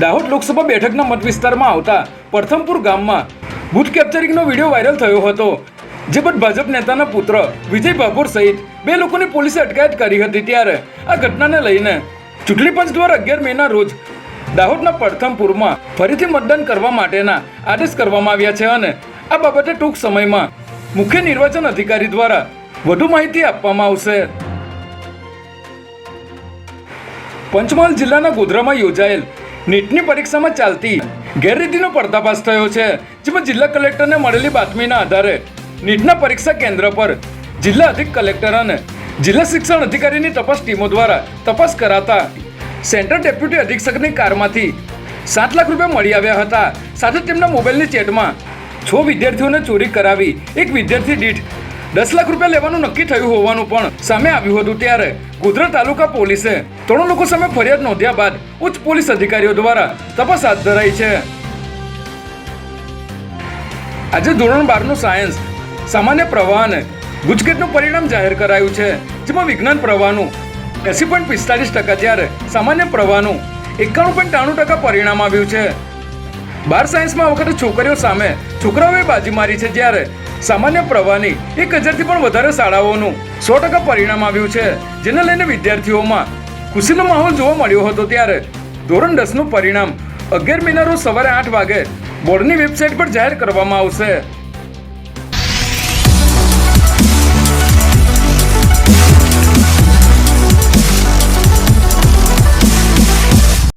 દાહોદ લોકસભા બેઠકના મત વિસ્તારમાં આવતા પ્રથમપુર ગામમાં બૂથ કેપ્ચરિંગનો વીડિયો વાયરલ થયો હતો જે બાદ ભાજપ નેતાના પુત્ર વિજય બાબુર સહિત બે લોકોની પોલીસે અટકાયત કરી હતી ત્યારે આ ઘટનાને લઈને ચૂંટણી પંચ દ્વારા અગિયાર મેના રોજ દાહોદના પ્રથમપુરમાં ફરીથી મતદાન કરવા માટેના આદેશ કરવામાં આવ્યા છે અને આ બાબતે ટૂંક સમયમાં મુખ્ય નિર્વાચન અધિકારી દ્વારા વધુ માહિતી આપવામાં આવશે. પંચમહાલ જિલ્લાના ગોધરામાં યોજાયેલ નીટની પરીક્ષામાં ચાલતી ગેરરીતિનો પર્દાફાશ થયો છે, જેમાં જિલ્લા કલેક્ટરને મળેલી બાતમીના આધારે નીટના પરીક્ષા કેન્દ્ર પર જિલ્લા અધિક કલેક્ટર અને જિલ્લા શિક્ષણ અધિકારીની તપાસ ટીમો દ્વારા તપાસ કરાતા સેન્ટ્રલ ડેપ્યુટી અધિક્ષકની કારમાંથી સાત લાખ રૂપિયા મળી આવ્યા હતા. સાથે તેમના મોબાઈલની ચેટમાં છ વિદ્યાર્થીઓને ચોરી કરાવી એક વિદ્યાર્થી દીઠ દસ લાખ રૂપિયા લેવાનું નક્કી થયું હોવાનું પણ સામે આવ્યું હતું ત્યારે ગોધરા તાલુકા પોલીસે. ત્રણ લોકો સામે ફરિયાદ નોંધ્યા બાદ ઉચ્ચ પોલીસ અધિકારીઓ દ્વારા તપાસ હાથ ધરાઈ છે. આજે ધોરણ બારનું સાયન્સ, સામાન્ય પ્રવાહ અને ગુજકેટનું પરિણામ જાહેર કરાયું છે, જેમાં વિજ્ઞાન પ્રવાહનું એસી પોઈન્ટ પિસ્તાલીસ ટકા, જ્યારે સામાન્ય પ્રવાહનું એકાણું પોઈન્ટ ત્રાણું ટકા પરિણામ આવ્યું છે. બાર સાયન્સમાં વખતે છોકરીઓ સામે છોકરાઓએ બાજી મારી છે જ્યારે સામાન્ય પ્રવાહની એક હજારથી પણ વધારે શાળાઓનું સો ટકા પરિણામ આવ્યું છે, જેને લઈને વિદ્યાર્થીઓમાં ખુશીનો માહોલ જોવા મળ્યો હતો ત્યારે ધોરણ દસનું પરિણામ અગિયાર મહિના રોજ સવારે આઠ વાગે બોર્ડની વેબસાઇટ પર જાહેર કરવામાં આવશે.